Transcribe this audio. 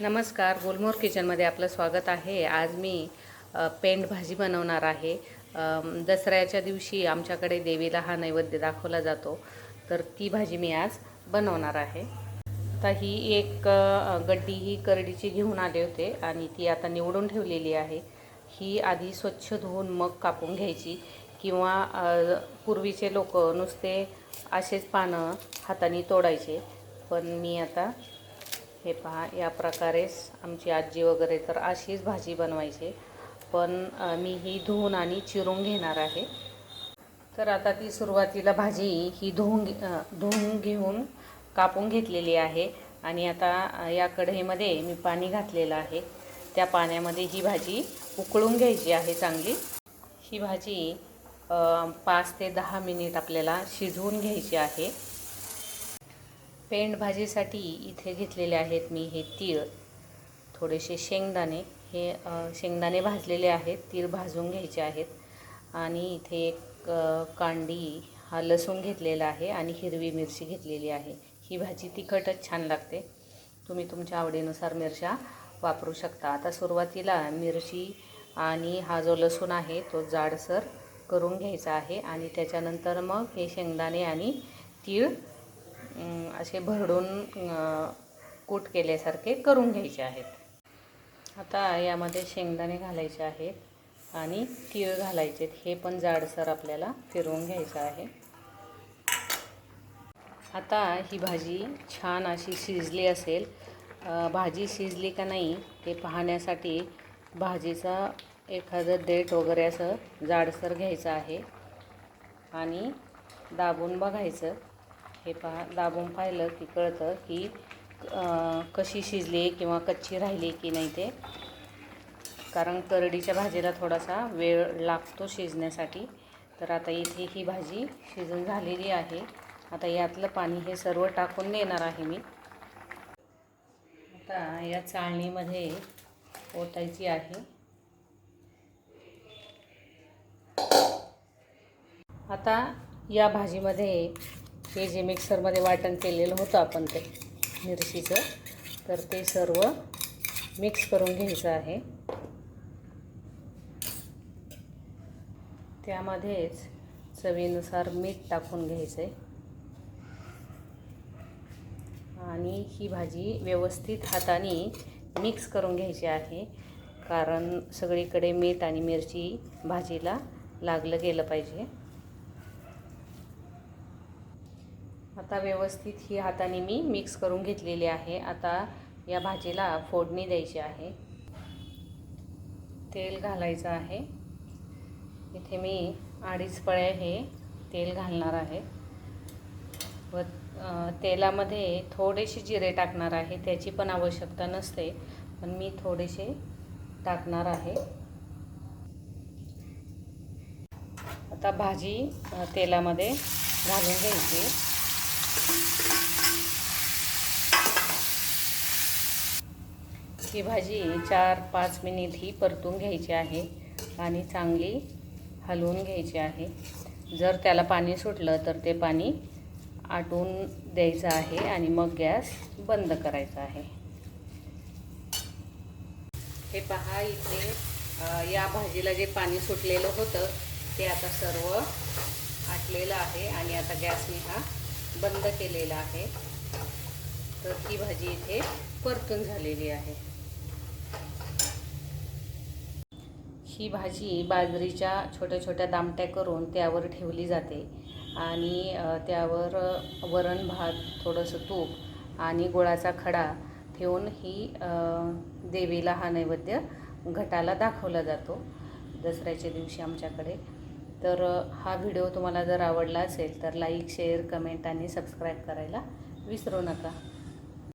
नमस्कार गोलमोर किचनमध्ये आपलं स्वागत आहे. आज मी पेंड भाजी बनवणार आहे. दसऱ्याच्या दिवशी आमच्याकडे देवीला हा नैवेद्य दाखवला जातो. तर ती भाजी मी आज बनवणार आहे. आता ही एक गड्डी ही करडीची घेऊन आले होते आणि ती आता निवडून ठेवलेली आहे. ही आधी स्वच्छ धुवून मग कापून घ्यायची किंवा पूर्वीचे लोक नुसते असेच पानं हाताने तोडायचे. पण मी आता हे पहा या प्रकारेच आमची आजी वगैरे तर अशीच भाजी बनवायची. पण मी ही धुवून आणि चिरून घेणार आहे. तर आता ती सुरुवातीला भाजी ही धुवून घे- धुवून घेऊन कापून घेतलेली आहे. आणि आता या कढईमध्ये मी पाणी घातलेलं आहे. त्या पाण्यामध्ये ही भाजी उकळून घ्यायची आहे चांगली. ही भाजी पाच ते दहा मिनिट आपल्याला शिजवून घ्यायची आहे. पेंड भाजीसाठी इथे घेतलेले आहेत मी हे तीळ. थोडेसे शेंगदाणे. हे शेंगदाणे भाजलेले आहेत. तीळ भाजून घ्यायचे आहेत. आणि इथे एक कांडी हा लसूण घेतलेला आहे आणि हिरवी मिरची घेतलेली आहे. ही भाजी तिखटच छान लागते. तुम्ही तुमच्या आवडीनुसार मिरच्या वापरू शकता. आता सुरुवातीला मिरची आणि हा जो लसूण आहे तो जाडसर करून घ्यायचा आहे आणि त्याच्यानंतर मग हे शेंगदाणे आणि तीळ असे भरडून कूट केल्यासारखे करून घ्यायचे आहेत. आता यामध्ये शेंगदाणे घालायचे आहेत आणि तीळ घालायचे आहेत. हे पण जाडसर आपल्याला फिरवून घ्यायचं आहे. आता ही भाजी छान अशी शिजली असेल. भाजी शिजली का नाही ते पाहण्यासाठी भाजीचा एखादं देठ वगैरे असं जाडसर घ्यायचं आहे. आणि दाबून बघायचं. हे पहा दाबून पाहिलं की कळतं की कशी शिजली किंवा कच्ची राहिली की नाही ते. कारण करडीच्या भाजीला थोडासा वेळ लागतो शिजण्यासाठी. तर आता इथे ही भाजी शिजून झालेली आहे. आता यातलं पाणी हे सर्व टाकून देणार आहे मी. आता या चाळणीमध्ये ओतायची आहे. आता या भाजीमध्ये हे जे मिक्सरमध्ये वाटण केलेलं होतं आपण ते मिरचीचं तर ते सर्व मिक्स करून घ्यायचं आहे. त्यामध्येच चवीनुसार मीठ टाकून घ्यायचं आहे. आणि ही भाजी व्यवस्थित हाताने मिक्स करून घ्यायची आहे कारण सगळीकडे मीठ आणि मिरची भाजीला लागलं गेलं पाहिजे. आता व्यवस्थित ही हाताने मी मिक्स करून घेतलेली आहे. आता या भाजीला फोडणी द्यायची आहे. तेल घालायचं आहे. इथे मी अडीच पळ्या हे तेल घालणार आहे. व तेलामध्ये थोडेसे जिरे टाकणार आहे. त्याची पण आवश्यकता नसते पण मी थोडेसे टाकणार आहे. आता भाजी तेलामध्ये घालून घ्यायची. ही भाजी चार पाच मिनिट ही परतून घ्यायची आहे आणि चांगली हलवून घ्यायची आहे. जर त्याला पाणी सुटलं तर ते पाणी आटून द्यायचं आहे आणि मग गॅस बंद करायचा आहे. हे पहा इथे या भाजीला जे पाणी सुटलेलं होतं ते आता सर्व आटलेलं आहे आणि आता गॅस मी हा बंद केलेला आहे. तर ही भाजी इथे परतून झालेली आहे. ही भाजी बाजरीच्या छोट्या छोट्या दामट्या करून त्यावर ठेवली जाते आणि त्यावर वरण भात थोडंसं तूप आणि गुळाचा खडा ठेवून ही देवीला हा नैवेद्य घटाला दाखवला जातो. दसऱ्याच्या दिवशी आमच्याकडे तर हा व्हिडिओ तुम्हाला जर आवडला असेल तर लाईक शेअर कमेंट आणि सबस्क्राईब करायला विसरू नका.